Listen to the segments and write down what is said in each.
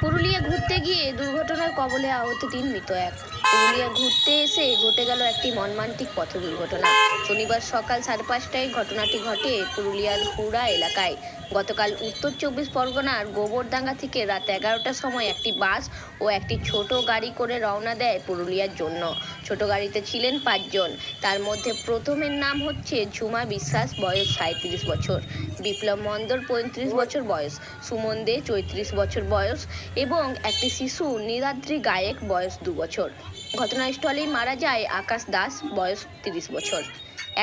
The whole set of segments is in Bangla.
পুরুলিয়া ঘুরতে গিয়ে দুর্ঘটনার কবলে আহত তিন মৃত এক। পুরুলিয়া ঘুরতে এসে ঘটে গেল একটি মর্মান্তিক পথ দুর্ঘটনা। শনিবার সকাল সাড়ে পাঁচটায় ঘটনাটি ঘটে পুরুলিয়ার হুড়া এলাকায়। গতকাল উত্তর চব্বিশ পরগনার গোবরডাঙ্গা থেকে রাত এগারোটার সময় একটি বাস ও একটি ছোট গাড়ি করে রওনা দেয় পুরুলিয়ার জন্য। ছোট গাড়িতে ছিলেন পাঁচজন। তার মধ্যে প্রথমের নাম হচ্ছে ঝুমা বিশ্বাস, বয়স সাঁত্রিশ বছর। বিপ্লব মন্দর পঁয়ত্রিশ বছর বয়স। সুমন দে, চৌত্রিশ বছর বয়স। এবং একটি শিশু নীলাদ্রি গায়েক, বয়স দু বছর। ঘটনাস্থলেই মারা যায় আকাশ দাস বয়স তিরিশ বছর।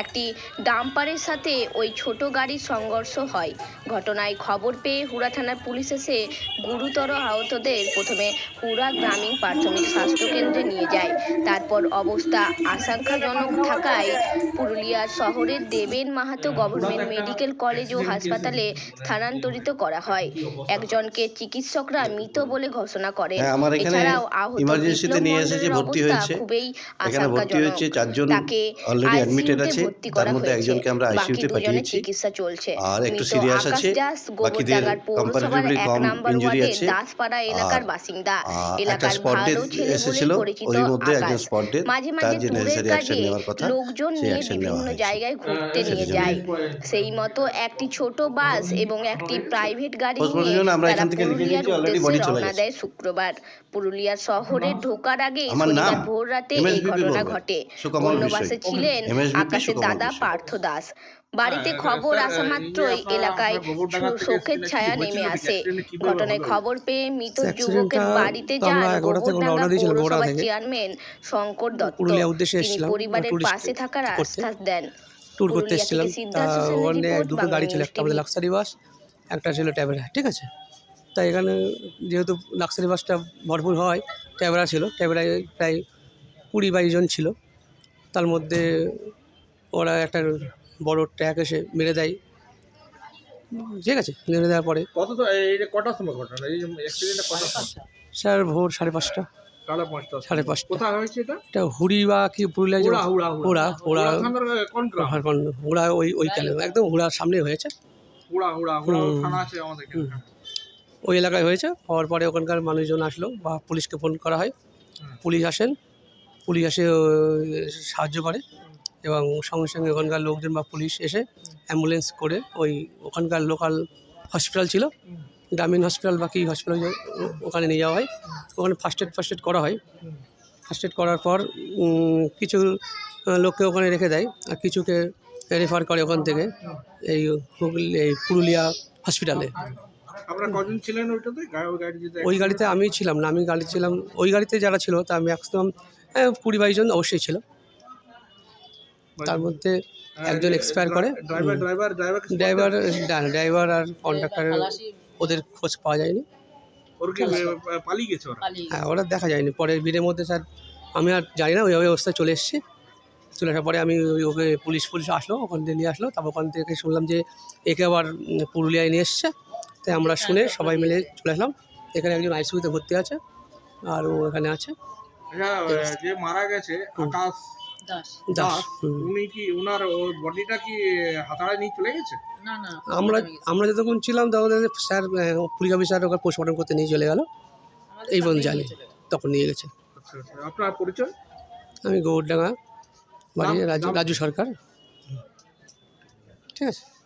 একটি ডাম্পারের সাথে ওই ছোট গাড়ির সংঘর্ষ হয়। ঘটনায় খবর পেয়ে হুড়া থানার পুলিশ এসে গুরুতর আহতদের প্রথমে হুড়া গ্রামীণ প্রাথমিক স্বাস্থ্যকেন্দ্রে নিয়ে যায়। তারপর অবস্থা আশঙ্কাজনক থাকায় পুরুলিয়া শহরের Deben Mahato government medical college ও হাসপাতালে স্থানান্তরিত করা হয়। একজনকে চিকিৎসকরা মৃত বলে ঘোষণা করেন। হ্যাঁ, এছাড়াও আহত emergency-তে নিয়ে এসেছে, ভর্তি হয়েছে। খুবই এখানে ভর্তি আশঙ্কাজনক। হয়েছে চারজন তাকে অলরেডি অ্যাডমিটেড আছে। ভর্তি তার করা মধ্যে হয়েছে। একজনকে আমরা আইসিইউতে পাঠিয়েছি। চিকিৎসা চলছে। আর একটু সিরিয়াস আছে বাকিদের কম্পারেটিভলি কম ইনজুরি আছে। দাসপাড়া এলাকার বাসিন্দা। এলাকার স্পট এসেছিল ওর মধ্যে একজন আকাশ। স্পট তার যে নেসেসারি অ্যাকশন নেওয়ার কথা লোকজন সেই নিয়ে বিভিন্ন জায়গায় ঘুরতে নিয়ে যায়। সেই মতো একটি ছোট বাস এবং একটি প্রাইভেট গাড়ি নিয়ে আমরা তারা এখান থেকে লিখে দিয়েছি, already উদ্দেশ্যে চলে গেছে। শুক্রবার। পুরুলিয়া শহরে ঢোকার আগে ভোর রাতে এই ঘটনা। ঘটে। অন্য। বাসে ছিলেন MSBP আকাশের দাদা পার্থ দাস। বাড়িতে হ্যাঁ, খবর আসা এই মাত্রই এলাকায় আপনারা শোকের ছায়া নেমে আসে। ঘটনায় খবর পেয়ে মৃত যুবকের বাড়িতে যান। গোবরডাঙ্গা পৌরসভার চেয়ারম্যান শঙ্কর দত্ত। তিনি পরিবারের পাশে থাকার আশ্বাস দেন। ট্যুর করতে এসেছিলাম। ওখানে দুটো গাড়ি ছিল একটা আমাদের লাক্সারি বাস একটা ছিল ট্যাবেরা ঠিক আছে? তাই এখানে যেহেতু লাক্সারি বাসটা ভরপুর হয় ট্যাবেরা ছিল ট্যাবেরায় প্রায় কুড়ি বাইশ জন ছিল। তার মধ্যে ওরা একটা বড় ট্র্যাক এসে মেরে দেয়। ঠিক আছে মেরে দেওয়ার পরে। কত তো এই যে কটার সময় ঘটনা? এই অ্যাক্সিডেন্টটা কটার সময়? স্যার ভোর সাড়ে পাঁচটা। সাড়ে পাঁচটা। কোথায় হয়েছে এটা? এটা হুড়ি বা কি পুরুলিয়া যে হুড়া হুড়া হুড়া। হুড়া কোন গ্রাম ওই ওই ক্যালে একদম হুড়ার সামনে হয়েছে। হুড়া হুড়া হুড়া থানা আছে আমাদের ওই এলাকায় হয়েছে। হওয়ার পরে ওখানকার মানুষজন আসলো বা পুলিশকে ফোন করা হয়। পুলিশ আসেন। পুলিশ এসে সাহায্য করে। এবং সঙ্গে সঙ্গে ওখানকার লোকজন বা পুলিশ এসে অ্যাম্বুলেন্স করে ওই ওখানকার লোকাল হসপিটাল ছিল গ্রামীণ হসপিটাল বা কী হসপিটাল ওখানে নিয়ে যাওয়া হয়। ওখানে ফার্স্ট এড ফার্স্ট এড করা হয়। ফার্স্ট এড করার পর কিছু লোককে ওখানে রেখে দেয় আর কিছুকে রেফার করে ওখান থেকে এই হুগলি এই পুরুলিয়া হসপিটালে। ওই গাড়িতে আমি ছিলাম না আমি গাড়ি ছিলাম ওই গাড়িতে যারা ছিল তা ম্যাক্সিমাম কুড়ি বাইশ জন অবশ্যই ছিল। তার মধ্যে একজন এক্সপায়ার করে। Driver. Driver driver driver driver আর কন্ডাক্টরের ওদের খোঁজ পাওয়া যায়নি। ওর কি আহ, পালিয়ে গেছে ওরা? হ্যাঁ ওরা দেখা যায়নি। পরে ভিড়ের মধ্যে স্যার আমি আর জানি না ওই অবস্থায় চলে এসেছি। চলে আসার পরে আমি ওই ওকে পুলিশ পুলিশ আসলো ওখান থেকে নিয়ে আসলো। তারপর ওখান থেকে শুনলাম যে একে আবার পুরুলিয়ায় নিয়ে এসছে। তাই আমরা শুনে সবাই মিলে চলে আসলাম। এখানে একজন আইসিউতে ভর্তি আছে আর ও এখানে আছে। আচ্ছা, যে মারা গেছে আকাশ দাস দাস উনি কি ওনার বডিটা কি হাতাড়ায় নিয়ে চলে গেছে? আমরা আমরা যতক্ষণ ছিলাম তখন স্যার পুলিশ অফিসার ওকে পোস্টমর্টম করতে নিয়ে চলে গেল। এই বন্ধ জানি তখন নিয়ে গেছে। আচ্ছা আচ্ছা আপনার পরিচয়? আমি গৌরডাঙ্গা বাড়ি নাম- রাজু রাজু সরকার। ঠিক আছে।